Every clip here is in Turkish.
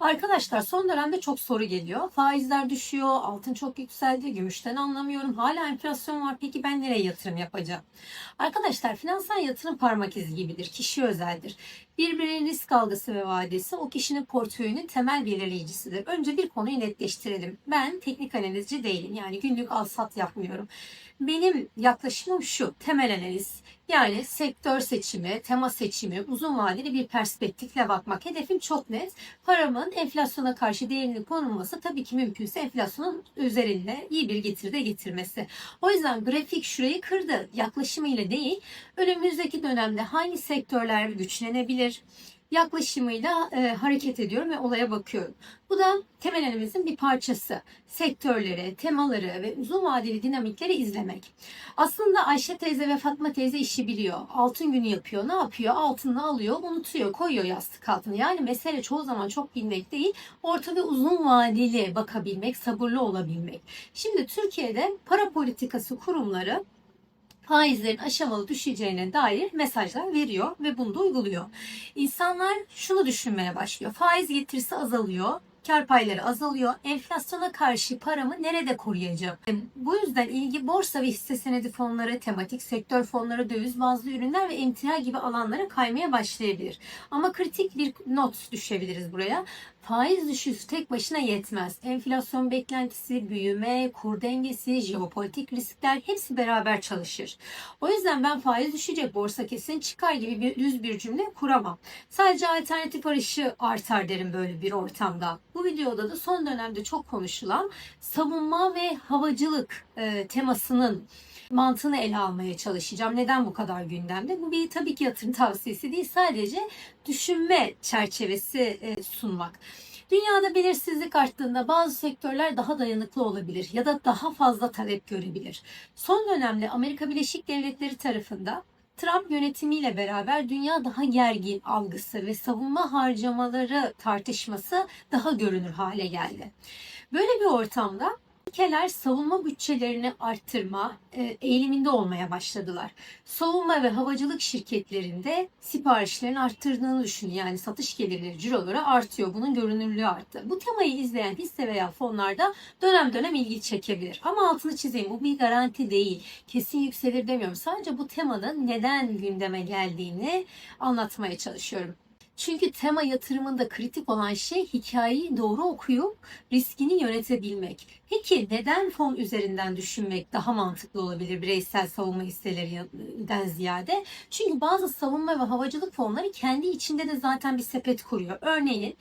Arkadaşlar son dönemde çok soru geliyor. Faizler düşüyor, altın çok yükseldi, gümüşten anlamıyorum. Hala enflasyon var. Peki ben nereye yatırım yapacağım? Arkadaşlar finansal yatırım parmak izi gibidir. Kişi özeldir. Birbirinin risk algısı ve vadesi o kişinin portföyünün temel belirleyicisidir. Önce bir konuyu netleştirelim. Ben teknik analizci değilim. Yani günlük al sat yapmıyorum. Benim yaklaşımım şu. Temel analiz. Yani sektör seçimi, tema seçimi, uzun vadeli bir perspektifle bakmak. Hedefim çok net. Paramın enflasyona karşı değerinin korunması tabii ki mümkünse enflasyonun üzerinde iyi bir getiride getirmesi. O yüzden grafik şurayı kırdı. Yaklaşımıyla değil, önümüzdeki dönemde hangi sektörler güçlenebilir, yaklaşımıyla e, hareket ediyorum ve olaya bakıyorum. Bu da temel analizin bir parçası. Sektörleri, temaları ve uzun vadeli dinamikleri izlemek. Aslında Ayşe teyze ve Fatma teyze işi biliyor. Altın günü yapıyor. Ne yapıyor? Altını alıyor, unutuyor, koyuyor yastık altına. Yani mesele çoğu zaman çok bilmek değil, orta ve uzun vadeli bakabilmek, sabırlı olabilmek. Şimdi Türkiye'de para politikası kurumları faizlerin aşamalı düşeceğine dair mesajlar veriyor ve bunu da uyguluyor. İnsanlar şunu düşünmeye başlıyor. Faiz getirisi azalıyor. Kar payları azalıyor. Enflasyona karşı paramı nerede koruyacağım? Bu yüzden ilgi borsa ve hisse senedi fonları, tematik sektör fonları, döviz bazlı ürünler ve emtia gibi alanlara kaymaya başlayabilir. Ama kritik bir not düşebiliriz buraya. Faiz düşüşü tek başına yetmez. Enflasyon beklentisi, büyüme, kur dengesi, jeopolitik riskler hepsi beraber çalışır. O yüzden ben faiz düşecek, borsa kesin çıkar gibi bir düz bir cümle kuramam. Sadece alternatif arayışı artar derim böyle bir ortamda. Bu videoda da son dönemde çok konuşulan savunma ve havacılık e, temasının mantığını ele almaya çalışacağım. Neden bu kadar gündemde? Bu bir tabii ki yatırım tavsiyesi değil. Sadece düşünme çerçevesi e, sunmak. Dünyada belirsizlik arttığında bazı sektörler daha dayanıklı olabilir ya da daha fazla talep görebilir. Son dönemde Amerika Birleşik Devletleri tarafında Trump yönetimiyle beraber dünya daha gergin algısı ve savunma harcamaları tartışması daha görünür hale geldi. Böyle bir ortamda ülkeler savunma bütçelerini arttırma e, eğiliminde olmaya başladılar. Savunma ve havacılık şirketlerinde siparişlerin arttırdığını düşün. Yani satış gelirleri, ciroları artıyor. Bunun görünürlüğü arttı. Bu temayı izleyen hisse veya fonlarda dönem dönem ilgi çekebilir. Ama altını çizeyim bu bir garanti değil. Kesin yükselir demiyorum. Sadece bu temanın neden gündeme geldiğini anlatmaya çalışıyorum. Çünkü tema yatırımında kritik olan şey hikayeyi doğru okuyup riskini yönetebilmek. Peki neden fon üzerinden düşünmek daha mantıklı olabilir bireysel savunma hisselerinden ziyade? Çünkü bazı savunma ve havacılık fonları kendi içinde de zaten bir sepet kuruyor. Örneğin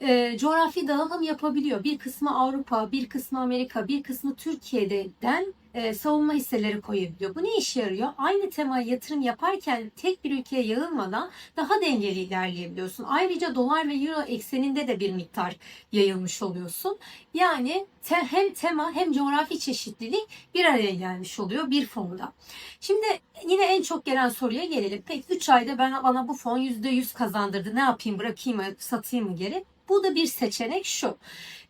e, coğrafi dağılım yapabiliyor. Bir kısmı Avrupa, bir kısmı Amerika, bir kısmı Türkiye'den e, savunma hisseleri koyabiliyor. Bu ne işe yarıyor? Aynı temaya yatırım yaparken tek bir ülkeye yayılmadan daha dengeli ilerleyebiliyorsun. Ayrıca dolar ve euro ekseninde de bir miktar yayılmış oluyorsun. Yani te, hem tema hem coğrafi çeşitlilik bir araya gelmiş oluyor bir fonda. Şimdi yine en çok gelen soruya gelelim. Peki 3 ayda ben bana bu fon %100 kazandırdı. Ne yapayım? Bırakayım mı? Satayım mı geri? Bu da bir seçenek şu.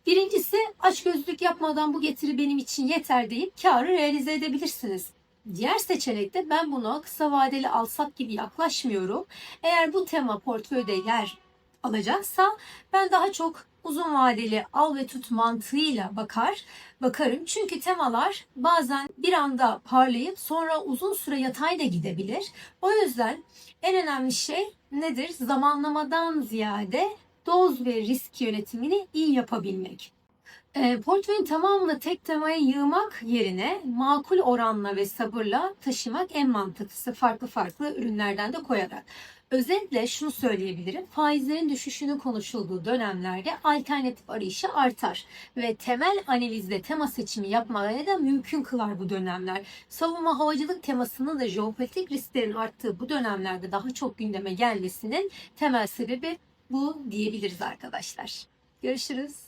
Birincisi açgözlülük yapmadan bu getiri benim için yeter deyip karı realize edebilirsiniz. Diğer seçenekte ben buna kısa vadeli alsat gibi yaklaşmıyorum. Eğer bu tema portföyde yer alacaksa ben daha çok uzun vadeli al ve tut mantığıyla bakar bakarım. Çünkü temalar bazen bir anda parlayıp sonra uzun süre yatay da gidebilir. O yüzden en önemli şey nedir? Zamanlamadan ziyade doz ve risk yönetimini iyi yapabilmek. E, portföyün tamamını tek temaya yığmak yerine makul oranla ve sabırla taşımak en mantıklısı farklı farklı ürünlerden de koyarak. Özetle şunu söyleyebilirim. Faizlerin düşüşünün konuşulduğu dönemlerde alternatif arayışı artar ve temel analizde tema seçimi yapmaya da mümkün kılar bu dönemler. Savunma havacılık temasının da jeopolitik risklerin arttığı bu dönemlerde daha çok gündeme gelmesinin temel sebebi bu diyebiliriz arkadaşlar. Görüşürüz.